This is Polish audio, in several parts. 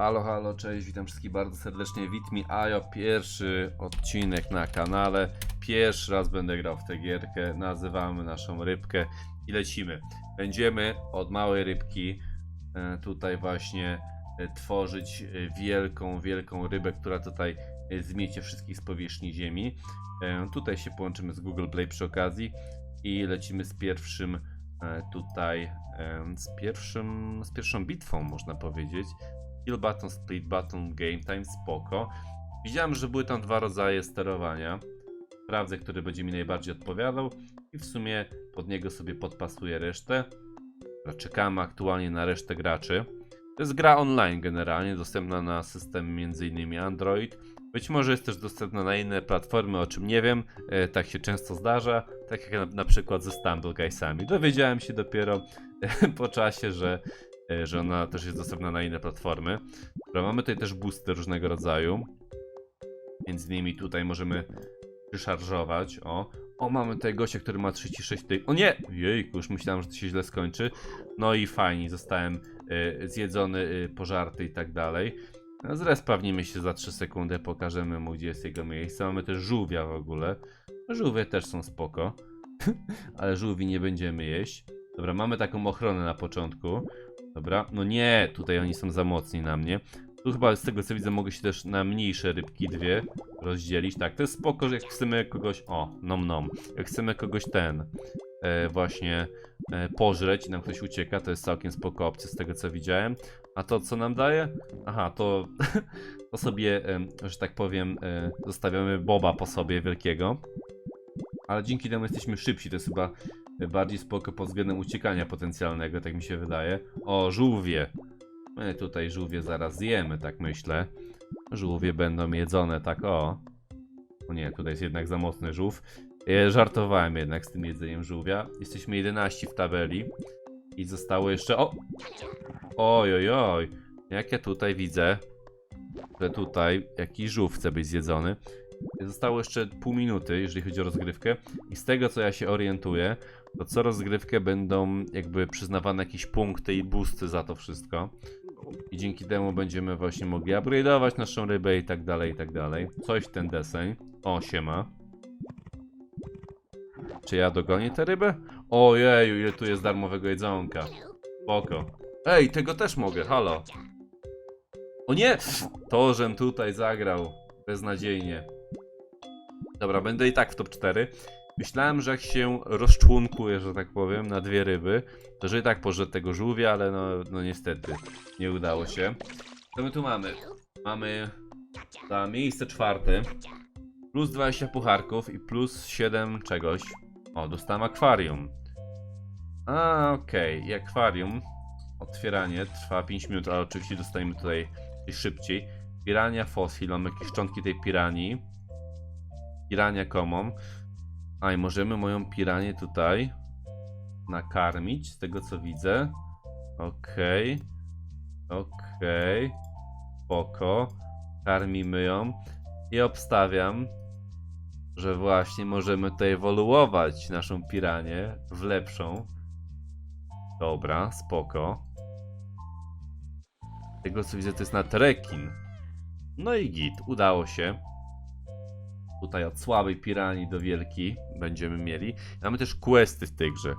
Halo, halo, cześć, witam wszystkich bardzo serdecznie. Wit mi Ajo, pierwszy odcinek na kanale. Pierwszy raz będę grał w tę gierkę. Nazywamy naszą rybkę i lecimy. Będziemy od małej rybki e, tutaj właśnie e, tworzyć e, wielką, wielką rybę, która tutaj zmiecie wszystkich z powierzchni ziemi. Tutaj się połączymy z Google Play przy okazji i lecimy z pierwszym tutaj, z pierwszym, z pierwszą bitwą można powiedzieć. Kill button, split button, game time, spoko. Widziałem, że były tam dwa rodzaje sterowania. Sprawdzę, który będzie mi najbardziej odpowiadał i w sumie pod niego sobie podpasuję resztę. Czekamy aktualnie na resztę graczy. To jest gra online generalnie, dostępna na system m.in. Android. Być może jest też dostępna na inne platformy, o czym nie wiem. E, tak się często zdarza, tak jak na, na przykład ze Stumble Guysami. Dowiedziałem się dopiero po czasie, że e, że ona też jest dostępna na inne platformy. Dobra, mamy tutaj też boosty różnego rodzaju. Między innymi tutaj możemy przyszarżować. O, o mamy tutaj gościa, który ma 36 tej. O nie! Jejku, już myślałem, że to się źle skończy. No i fajnie, zostałem e, zjedzony, e, pożarty i tak dalej. No, Zrespawnimy się za 3 sekundy, pokażemy mu, gdzie jest jego miejsce. Mamy też żółwia w ogóle. Żółwie też są spoko. Ale żółwi nie będziemy jeść. Dobra, mamy taką ochronę na początku. Dobra, no nie, tutaj oni są za mocni na mnie. Tu chyba z tego co widzę mogę się też na mniejsze rybki dwie rozdzielić. Tak, to jest spoko, że jak chcemy kogoś, o, nom nom, jak chcemy kogoś ten e, właśnie e, pożreć i nam ktoś ucieka, to jest całkiem spoko opcja z tego co widziałem. A to co nam daje? Aha, to, to sobie, em, że tak powiem, e, zostawiamy boba po sobie wielkiego. Ale dzięki temu jesteśmy szybsi, to jest chyba bardziej spoko pod względem uciekania potencjalnego, tak mi się wydaje. O, żółwie. My tutaj żółwie zaraz zjemy, tak myślę. Żółwie będą jedzone, tak o. O nie, tutaj jest jednak za mocny żółw. E, żartowałem jednak z tym jedzeniem żółwia. Jesteśmy 11 w tabeli. I zostało jeszcze... O! Oj, oj, oj. Jak ja tutaj widzę, że tutaj jakiś żółw chce być zjedzony. Zostało jeszcze pół minuty, jeżeli chodzi o rozgrywkę. I z tego, co ja się orientuję, to co rozgrywkę będą jakby przyznawane jakieś punkty i boosty za to wszystko. I dzięki temu będziemy właśnie mogli upgrade'ować naszą rybę i tak dalej, i tak dalej. Coś ten deseń. O, siema. Czy ja dogonię tę rybę? Ojeju, ile tu jest darmowego jedzonka. Spoko. Ej, tego też mogę, halo. O nie! To, żem tutaj zagrał. Beznadziejnie. Dobra, będę i tak w top 4. Myślałem, że jak się rozczłonkuję, że tak powiem, na dwie ryby, to że i tak pożę tego żółwia, ale no, no niestety nie udało się. Co my tu mamy? Mamy za miejsce czwarte plus 20 pucharków i plus 7 czegoś. O, dostałem akwarium. A, okej, i akwarium. Otwieranie trwa 5 minut, ale oczywiście dostajemy tutaj szybciej. Pirania fossil, mamy jakieś szczątki tej piranii. Pirania common. A i możemy moją piranię tutaj nakarmić, z tego co widzę. Okej. Okej. Spoko. Karmimy ją. I obstawiam, że właśnie możemy tutaj ewoluować naszą piranię w lepszą. Dobra, spoko. Z tego co widzę to jest na rekin. No i git, udało się. Tutaj od słabej piranii do wielkiej będziemy mieli. Mamy też questy w tej grze.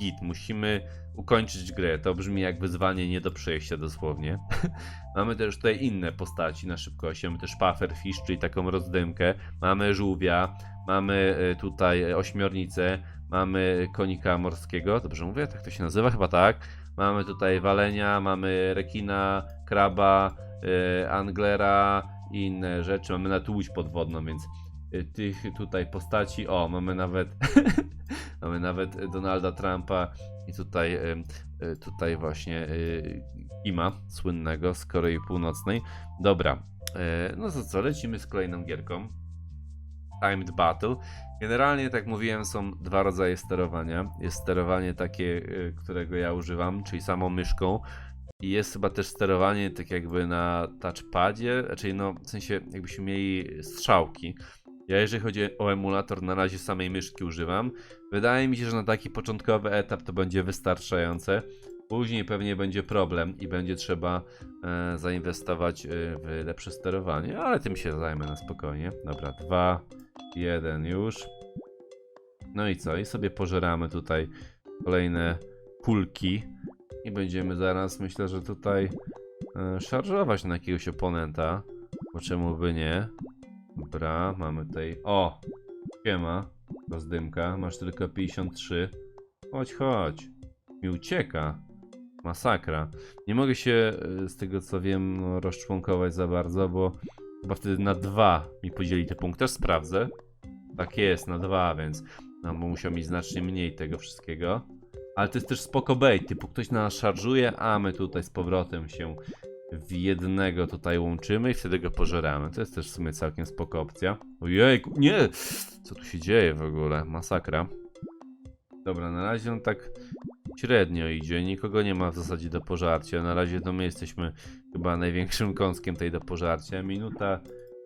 Git, musimy ukończyć grę. To brzmi jak wyzwanie nie do przejścia dosłownie. Mamy też tutaj inne postaci na szybkości. Mamy też pufferfish, czyli taką rozdymkę. Mamy żółwia. Mamy e, tutaj ośmiornicę. Mamy konika morskiego. Dobrze mówię? Tak to się nazywa? Chyba tak. Mamy tutaj walenia, mamy rekina, kraba, e, anglera i inne rzeczy. Mamy nawet łódź podwodną, więc y, tych tutaj postaci. O, mamy nawet mamy nawet Donalda Trumpa i tutaj ym, y, tutaj właśnie y, Ima słynnego z Korei Północnej. Dobra. y, No to co, lecimy z kolejną gierką. Timed Battle. Generalnie, tak mówiłem, są dwa rodzaje sterowania. Jest sterowanie takie, y, którego ja używam, czyli samą myszką. I jest chyba też sterowanie tak jakby na touchpadzie, czyli no w sensie jakbyśmy mieli strzałki. Ja jeżeli chodzi o emulator na razie samej myszki używam. Wydaje mi się, że na taki początkowy etap to będzie wystarczające. Później pewnie będzie problem i będzie trzeba e, zainwestować e, w lepsze sterowanie, ale tym się zajmę na spokojnie. Dobra, dwa, jeden już. No i co? I sobie pożeramy tutaj kolejne kulki i będziemy zaraz, myślę, że tutaj e, szarżować na jakiegoś oponenta, bo czemu by nie? Dobra, mamy tutaj... O! Siema, rozdymka, masz tylko 53. Chodź, chodź. Mi ucieka. Masakra. Nie mogę się y, z tego co wiem rozczłonkować za bardzo, bo chyba wtedy na dwa mi podzieli te punkty. Też sprawdzę. Tak jest, na dwa, więc no, bo musiał mieć znacznie mniej tego wszystkiego. Ale to jest też spoko bait, typu ktoś nas szarżuje, a my tutaj z powrotem się w jednego tutaj łączymy i wtedy go pożeramy. To jest też w sumie całkiem spoko opcja. Ojejku, nie! Co tu się dzieje w ogóle? Masakra. Dobra, na razie on tak średnio idzie, nikogo nie ma w zasadzie do pożarcia. Na razie to my jesteśmy chyba największym kąskiem tej do pożarcia. Minuta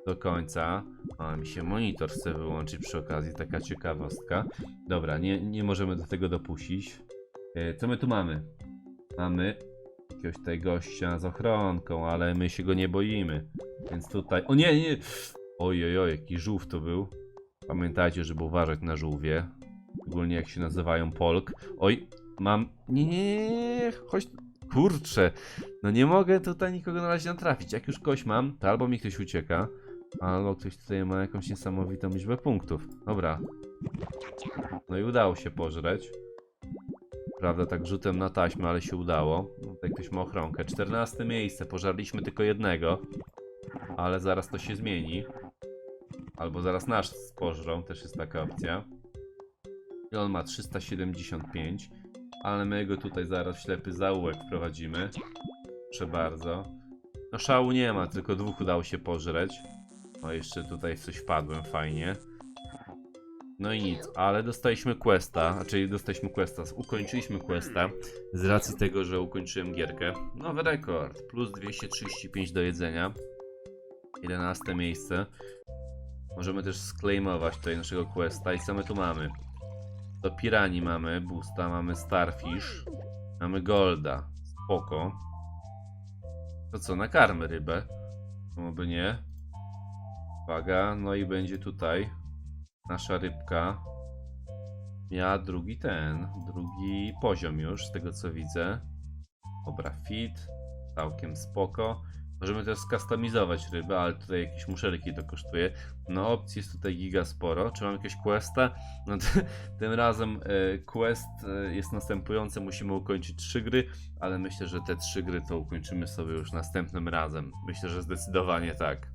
do końca. A mi się monitor chce wyłączyć przy okazji, taka ciekawostka. Dobra, nie, nie możemy do tego dopuścić. E, co my tu mamy? Mamy jakiegoś tutaj gościa z ochronką, ale my się go nie boimy. Więc tutaj. O nie, nie! Ojej, oj, jaki żółw to był. Pamiętajcie, żeby uważać na żółwie. Szczególnie jak się nazywają Polk. Oj, mam. Nie, nie, nie, chodź. Kurczę, no nie mogę tutaj nikogo na razie natrafić. Jak już kogoś mam, to albo mi ktoś ucieka, albo ktoś tutaj ma jakąś niesamowitą liczbę punktów. Dobra. No i udało się pożreć. Prawda, tak rzutem na taśmę, ale się udało. No, Tutaj ktoś ma ochronkę. 14 miejsce, pożarliśmy tylko jednego. Ale zaraz to się zmieni. Albo zaraz nasz spożrą, też jest taka opcja. I on ma 375. Ale my go tutaj zaraz w ślepy zaułek wprowadzimy. Proszę bardzo. No szału nie ma, tylko dwóch udało się pożreć. No jeszcze tutaj coś wpadłem, fajnie. No i nic, ale dostaliśmy questa, czyli dostaliśmy questa, ukończyliśmy questa z racji tego, że ukończyłem gierkę. Nowy rekord, plus 235 do jedzenia. 11 miejsce. Możemy też sklejmować tutaj naszego questa i co my tu mamy? Do pirani mamy, boosta, mamy starfish, mamy golda, spoko. To co, nakarmy rybę? Czemu by nie? Uwaga, no i będzie tutaj nasza rybka miała drugi ten, drugi poziom już, z tego co widzę. Dobra, fit, całkiem spoko. Możemy też skustomizować rybę, ale tutaj jakieś muszelki to kosztuje. No opcji jest tutaj giga sporo. Czy mam jakieś questa? No tym razem e, quest e, jest następujący, musimy ukończyć trzy gry, ale myślę, że te trzy gry to ukończymy sobie już następnym razem. Myślę, że zdecydowanie tak.